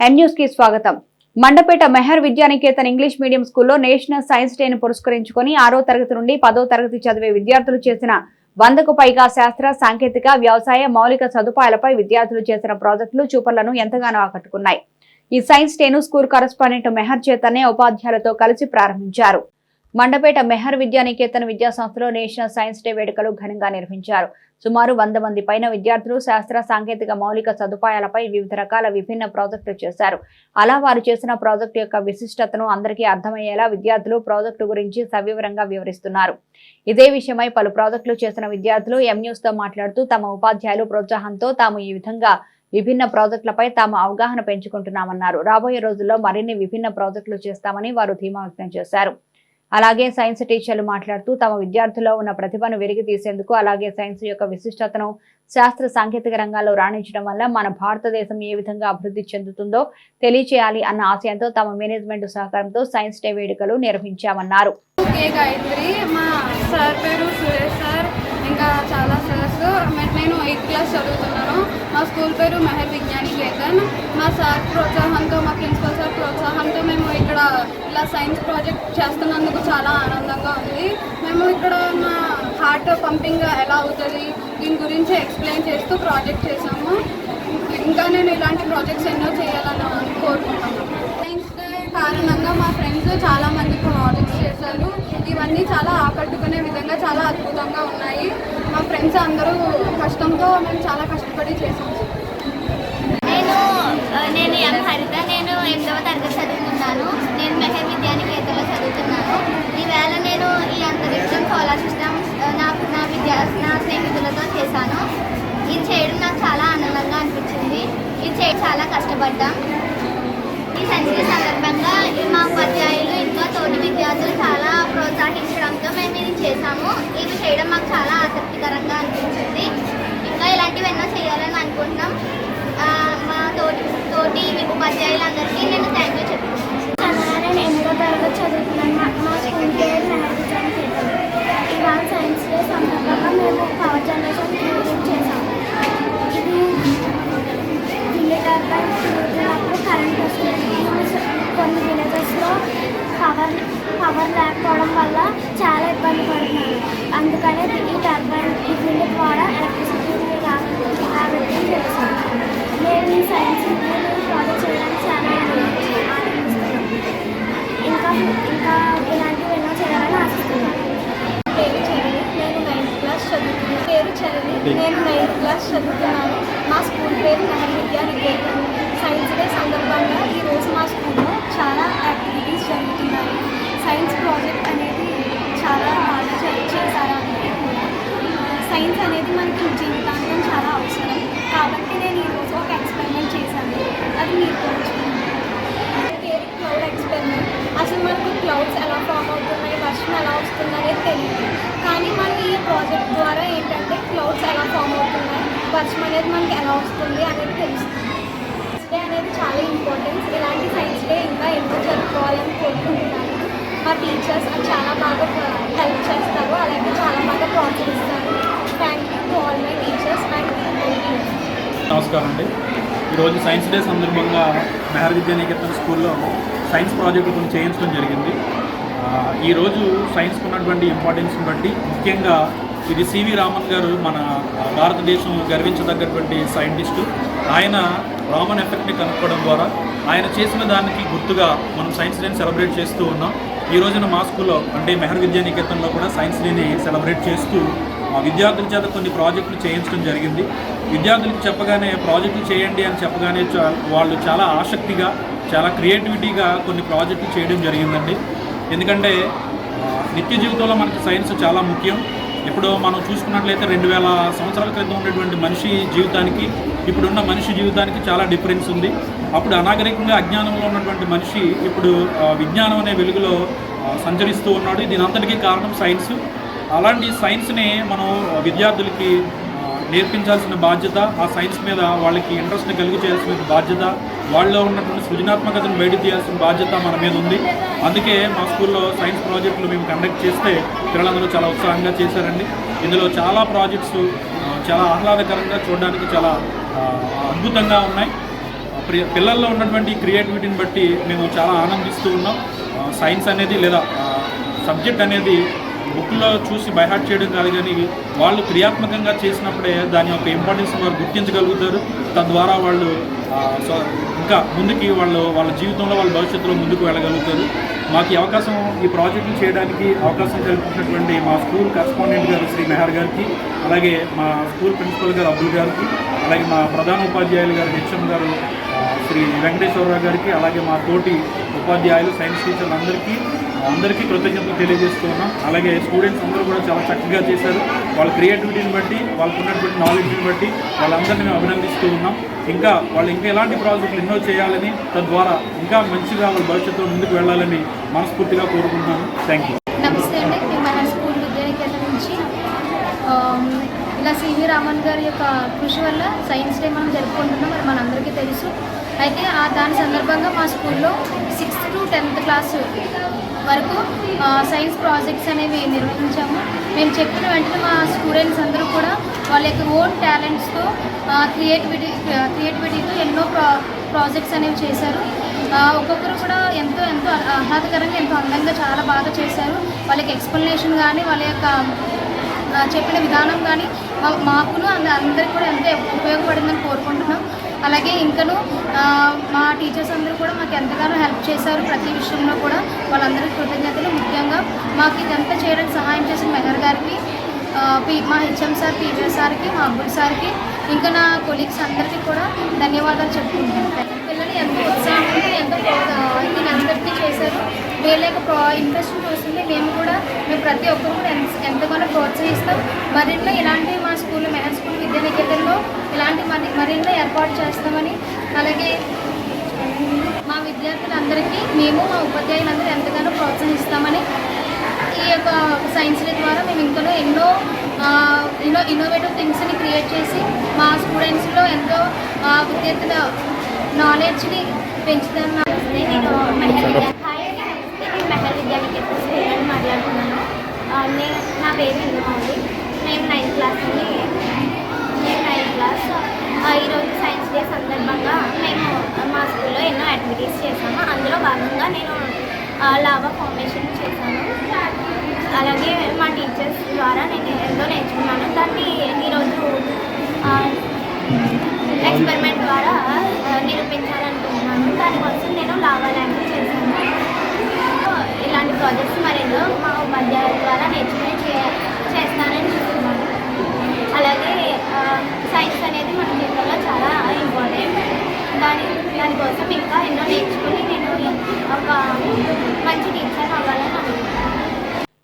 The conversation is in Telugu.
న్యూస్కి స్వాగతం. మండపేట మెహర్ విద్యానికేతన్ ఇంగ్లీష్ మీడియం స్కూల్లో నేషనల్ సైన్స్ డేను పురస్కరించుకొని ఆరో తరగతి నుండి పదో తరగతి చదివే విద్యార్థులు చేసిన వందకు పైగా శాస్త్ర సాంకేతిక వ్యవసాయ మౌలిక సదుపాయాలపై విద్యార్థులు చేసిన ప్రాజెక్టులు చూపర్లను ఎంతగానో ఆకట్టుకున్నాయి. ఈ సైన్స్ డేను స్కూల్ కరస్పాండెంట్ మెహర్ చేతనే ఉపాధ్యాయులతో కలిసి ప్రారంభించారు. మండపేట మెహర్ విద్యానికేతన్ విద్యా సంస్థలో నేషనల్ సైన్స్ డే వేడుకలు ఘనంగా నిర్వహించారు. సుమారు వంద మంది పైన విద్యార్థులు శాస్త్ర సాంకేతిక మౌలిక సదుపాయాలపై వివిధ రకాల విభిన్న ప్రాజెక్టులు చేశారు. అలా వారు చేసిన ప్రాజెక్టు యొక్క విశిష్టతను అందరికీ అర్థమయ్యేలా విద్యార్థులు ప్రాజెక్టు గురించి సవివరంగా వివరిస్తున్నారు. ఇదే విషయమై పలు ప్రాజెక్టులు చేసిన విద్యార్థులు ఎం తో మాట్లాడుతూ తమ ఉపాధ్యాయులు ప్రోత్సాహంతో తాము ఈ విధంగా విభిన్న ప్రాజెక్టులపై తాము అవగాహన పెంచుకుంటున్నామన్నారు. రాబోయే రోజుల్లో మరిన్ని విభిన్న ప్రాజెక్టులు చేస్తామని వారు ధీమా వ్యక్తం చేశారు. అలాగే సైన్స్ టీచర్లు మాట్లాడుతూ తమ విద్యార్థుల్లో ఉన్న ప్రతిభను వెలికి తీసేందుకు అలాగే సైన్స్ యొక్క విశిష్టతను శాస్త్ర సాంకేతిక రంగాల్లో రాణించడం వల్ల మన భారతదేశం ఏ విధంగా అభివృద్ధి చెందుతుందో తెలియచేయాలి అన్న ఆశయంతో తమ మేనేజ్మెంట్ సహకారంతో సైన్స్ డే వేడుకలు నిర్వహించామన్నారు. ఇంకా చాలా నేను ఎయిత్ క్లాస్ చదువుతున్నాను. మా స్కూల్ పేరు మెహర్ విజ్ఞాని కేతన్ మా సార్ ప్రోత్సాహంతో మా ప్రిన్సిపల్ సార్ ప్రోత్సాహంతో మేము ఇక్కడ ఇలా సైన్స్ ప్రాజెక్ట్ చేస్తున్నందుకు చాలా ఆనందంగా ఉంది. మేము ఇక్కడ మా హార్ట్ పంపింగ్ ఎలా అవుతుంది దీని గురించి ఎక్స్ప్లెయిన్ చేస్తూ ప్రాజెక్ట్ చేసాము ఇంకా నేను ఇలాంటి ప్రాజెక్ట్స్ ఎన్నో చేయాలని కోరుకుంటున్నాను. సైన్స్ డే కారణంగా మా ఫ్రెండ్స్ చాలా మంది ప్రాజెక్ట్స్ చేశారు. ఇవన్నీ చాలా ఆకట్టుకునే విధంగా చాలా అద్భుతంగా ఉన్నాయి. ఫ్రెండ్స్ అందరూ కష్టంతో మేము చాలా కష్టపడి చేసాం. నేను నేను ఎం హరిత నేను ఎనిమిదవ తరగతి చదువుతున్నాను. నేను మెహర్ విద్యానికేతలో చదువుతున్నాను. ఈవేళ నేను ఈ అంతరిక్షం సోలార్ సిస్టమ్ నా నా విద్యా నా స్నేహితులతో చేశాను. ఇది చేయడం నాకు చాలా ఆనందంగా అనిపించింది. ఇది చేయడం చాలా కష్టపడ్డాం. ఈ సంచి సందర్భంగా ఈ మా ఉపాధ్యాయులు తోటి విద్యార్థులు చాలా ప్రోత్సహించడంతో మేము ఇది చేశాము. ఇది చేయడం మాకు చాలా ఆసక్తికరంగా అనిపించింది. ఇంకా ఇలాంటివి ఎన్నో చేయాలని అనుకుంటున్నాం. మా తోటి తోటి ఉపాధ్యాయులందరికీ నేను థ్యాంక్ యూ చెప్తున్నాను. నేను ఎనిమిదో తరగతి చదువుతున్నాను. మా మా స్కూల్ పేరు ఇవాళ సైన్స్ డే సందర్భంగా మేము పవర్ జనరేషన్ క్రియేట్ చేసాము ఇది విండ్ కరెంట్ వస్తుంది కొన్ని విలేజెస్లో పవర్ పవర్ లేకపోవడం వల్ల చాలా ఇబ్బంది పడుతున్నారు. అందుకనే ఈ టర్బైన్ ఈ విండ్ ద్వారా ఎలక్ట్రిసిటీ రాబట్టి తెలుసాను నేను ఈ సైన్స్ ప్రాజెక్ట్ చేయడానికి చాలా ఇంకా ఇంకా ఇలాంటివి ఎన్నో చేయాలని ఆశిస్తున్నాను. పేరు చరణి నేను నైన్త్ క్లాస్ చదువుతున్నాను. పేరు చరణి నేను నైన్త్ క్లాస్ చదువుతున్నాను. మా స్కూల్ పేరు మెహర్ విద్యా నికేతన్ సైన్స్ డే సందర్భంగా ఈ మా స్కూల్లో చాలా యాక్టివిటీస్ జరుగుతున్నాయి సైన్స్ ప్రాజెక్ట్ అనేది చాలా బాగా చే- చేశారు అందరూ కూడా సైన్స్ అనేది మనకి జీవితాంతం చాలా అవసరం కాబట్టి నేను ఈరోజు ఒక ఎక్స్పెరిమెంట్ చేశాను అది మీకు పేరు క్లౌడ్ ఎక్స్పెరిమెంట్ అసలు మనకు క్లౌడ్స్ ఎలా ఫామ్ అవుతున్నాయి వర్షం ఎలా వస్తుంది అనేది తెలియదు. కానీ మనకి ఈ ప్రాజెక్ట్ ద్వారా ఏంటంటే క్లౌడ్స్ ఎలా ఫామ్ అవుతున్నాయి వర్షం అనేది మనకి ఎలా వస్తుంది అనేది తెలుస్తుంది. సైన్స్ డే అనేది చాలా ఇంపార్టెంట్ ఇలాంటి సైన్స్ డే ఇంకా ఎన్నో జరుపుకోవాలని కోరుకుంటున్నాను. మా టీచర్స్ చాలా బాగా హెల్ప్ చేస్తారు. అలాగే చాలా బాగా ప్రోత్సహిస్తారు thank you to all my teachers and నమస్కారం అండి. ఈరోజు సైన్స్ డే సందర్భంగా మెహర్ విద్యానికేతన్ స్కూల్లో సైన్స్ ప్రాజెక్టు కొన్ని చేయించడం జరిగింది. ఈరోజు సైన్స్కి ఉన్నటువంటి ఇంపార్టెన్స్ని బట్టి ముఖ్యంగా ఇది సివి రామన్ గారు మన భారతదేశం గర్వించదగ్గటువంటి సైంటిస్టు ఆయన రామన్ ఎఫెక్ట్ని కనుక్కోవడం ద్వారా ఆయన చేసిన దానికి గుర్తుగా మనం సైన్స్ డేని సెలబ్రేట్ చేస్తూ ఉన్నాం. ఈ రోజున మా స్కూల్లో అంటే మెహర్ విద్యానికేతన్లో కూడా సైన్స్ డేని సెలబ్రేట్ చేస్తూ విద్యార్థుల చేత కొన్ని ప్రాజెక్టులు చేయించడం జరిగింది. విద్యార్థులకు చెప్పగానే ప్రాజెక్టులు చేయండి అని చెప్పగానే వాళ్ళు చాలా ఆసక్తిగా చాలా క్రియేటివిటీగా కొన్ని ప్రాజెక్టులు చేయడం జరిగిందండి. ఎందుకంటే నిత్య జీవితంలో మనకి సైన్స్ చాలా ముఖ్యం. ఇప్పుడు మనం చూసుకున్నట్లయితే రెండు వేల సంవత్సరాల క్రితం ఉన్నటువంటి మనిషి జీవితానికి ఇప్పుడున్న మనిషి జీవితానికి చాలా డిఫరెన్స్ ఉంది. అప్పుడు అనాగరికంగా అజ్ఞానంలో ఉన్నటువంటి మనిషి ఇప్పుడు విజ్ఞానం అనే వెలుగులో సంచరిస్తూ ఉన్నాడు. దీని అంతటికీ కారణం సైన్స్ అలాంటి సైన్స్ని మనం విద్యార్థులకి నేర్పించాల్సిన బాధ్యత ఆ సైన్స్ మీద వాళ్ళకి ఇంట్రెస్ట్ని కలిగి చేయాల్సిన బాధ్యత వాళ్ళలో ఉన్నటువంటి సృజనాత్మకతను బయట తీయాల్సిన బాధ్యత మన మీద ఉంది. అందుకే మా స్కూల్లో సైన్స్ ప్రాజెక్టులు మేము కండక్ట్ చేస్తే పిల్లలందరూ చాలా ఉత్సాహంగా చేశారండి. ఇందులో చాలా ప్రాజెక్ట్స్ చాలా ఆహ్లాదకరంగా చూడడానికి చాలా అద్భుతంగా ఉన్నాయి. పిల్లల్లో ఉన్నటువంటి క్రియేటివిటీని బట్టి మేము చాలా ఆనందిస్తూ ఉన్నాం. సైన్స్ అనేది లేదా సబ్జెక్ట్ అనేది బుక్లో చూసి బైహార్ట్ చేయడం కాదు కానీ వాళ్ళు క్రియాత్మకంగా చేసినప్పుడే దాని యొక్క ఇంపార్టెన్స్ వారు గుర్తించగలుగుతారు. తద్వారా వాళ్ళు సో ఇంకా ముందుకి వాళ్ళు వాళ్ళ జీవితంలో వాళ్ళ భవిష్యత్తులో ముందుకు వెళ్ళగలుగుతారు. మాకు ఈ అవకాశం ఈ ప్రాజెక్టులు చేయడానికి అవకాశం కల్పించినటువంటి మా స్కూల్ కరస్పాండెంట్ గారు శ్రీ మెహర్ గారికి అలాగే మా స్కూల్ ప్రిన్సిపల్ గారు అబ్దుల్ గారికి అలాగే మా ప్రధాన ఉపాధ్యాయులు గారు హెచ్ఎం గారు శ్రీ వెంకటేశ్వరరావు గారికి అలాగే మా తోటి ఉపాధ్యాయులు సైన్స్ టీచర్లందరికీ అందరికీ కృతజ్ఞతలు తెలియజేస్తున్నాం. అలాగే స్టూడెంట్స్ అందరూ కూడా చాలా చక్కగా చేశారు. వాళ్ళ క్రియేటివిటీని బట్టి వాళ్ళకు ఉన్నటువంటి నాలెడ్జ్ని బట్టి వాళ్ళందరినీ మేము అభినందిస్తూ ఉన్నాం. ఇంకా వాళ్ళు ఇంకా ఎలాంటి ప్రాజెక్టులు ఎన్నో చేయాలని తద్వారా ఇంకా మంచిగా వాళ్ళ భవిష్యత్తులో ముందుకు వెళ్ళాలని మనస్ఫూర్తిగా కోరుకుంటున్నాను. థ్యాంక్ యూ నమస్తే అండి. మన స్కూల్ విద్యానికేతన్ నుంచి ఇలా సివి రామన్ గారి యొక్క కృషి వల్ల సైన్స్ డే మనం జరుపుకుంటున్నాం. మరి మనందరికీ తెలుసు. అయితే ఆ దాని సందర్భంగా మా స్కూల్లో సిక్స్త్ టు టెన్త్ క్లాస్ వరకు సైన్స్ ప్రాజెక్ట్స్ అనేవి నిర్వహించాము. మేము చెప్పిన వెంటనే మా స్టూడెంట్స్ అందరూ కూడా వాళ్ళ యొక్క ఓన్ టాలెంట్స్తో క్రియేటివిటీ క్రియేటివిటీతో ఎన్నో ప్రా ప్రాజెక్ట్స్ అనేవి చేశారు. ఒక్కొక్కరు కూడా ఎంతో ఎంతో ఆహ్లాదకరంగా ఎంతో అందంగా చాలా బాగా చేశారు. వాళ్ళకి ఎక్స్ప్లెనేషన్ కానీ వాళ్ళ యొక్క చెప్పిన విధానం కానీ మా- మాకును అందరికీ అందరికి కూడా ఎంతో ఉపయోగపడిందని కోరుకుంటున్నాం. అలాగే ఇంకను మా టీచర్స్ అందరూ కూడా మాకు ఎంతగానో హెల్ప్ చేశారు ప్రతి విషయంలో కూడా. వాళ్ళందరికీ కృతజ్ఞతలు. ముఖ్యంగా మాకు ఇదంతా చేయడానికి సహాయం చేసిన మెహర్ గారికి మా హెచ్ఎం సార్ టీచర్ సార్కి మా అబ్బుల్ సార్కి ఇంకా నా కొలీగ్స్ అందరికీ కూడా ధన్యవాదాలు చెప్పుకుంటున్నాను పిల్లలు ఎంతో ఉత్సాహంగా ఎంతో దీని అందరికీ చేశారు. వీళ్ళ యొక్క ప్రో ఇంట్రెస్ట్ చూసింది మేము కూడా మేము ప్రతి ఒక్కరు కూడా ఎంతగానో ప్రోత్సహిస్తాం. మరిన్నో ఇలాంటి మా స్కూల్లో మెహర్ స్కూల్ ఇలాంటి మరి మరెన్నో ఏర్పాటు చేస్తామని అలాగే మా విద్యార్థులందరికీ మేము మా ఉపాధ్యాయులందరూ ఎంతగానో ప్రోత్సహిస్తామని ఈ యొక్క సైన్స్ డే ద్వారా మేము ఇంకా ఎన్నో ఎన్నో ఇన్నోవేటివ్ థింగ్స్ని క్రియేట్ చేసి మా స్టూడెంట్స్లో ఎంతో విద్యార్థుల నాలెడ్జ్ని పెంచుతున్నా నేను మెహర్ హాయ్ విద్యానికేతన్ మాట్లాడుతున్నాను. నేను నా పేరు ఇందుమంది మేము నైన్త్ క్లాస్ అండి నేను నైన్త్ క్లాస్ ఆ, ఈరోజు సైన్స్ డే సందర్భంగా మేము మా స్కూల్లో ఎన్నో యాక్టివిటీస్ చేసాము అందులో భాగంగా నేను ఆ, లావా ఫౌండేషన్ చేశాను. అలాగే మా టీచర్స్ ద్వారా నేను ఎంతో నేర్చుకున్నాను. దాన్ని ఈరోజు ఆ, ఎక్స్పెరిమెంట్ ద్వారా ఆ, నిరూపించాలనుకుంటున్నాను దానికోసం నేను లావా ల్యాండ్ చేశాను ఇలాంటి ప్రాజెక్ట్స్ మరెన్నో మా ఉపాధ్యాయుల ద్వారా నేర్చుకుని చే చేస్తానని చూస్తున్నాను అలాగే ఆ, సైన్స్ అనేది మన జీవితంలో చాలా ఇంపార్టెంట్ దాని దానికోసం ఇంకా ఎన్నో నేర్చుకుని నేను ఒక మంచి టీచర్ అవ్వాలని అనుకుంటున్నాను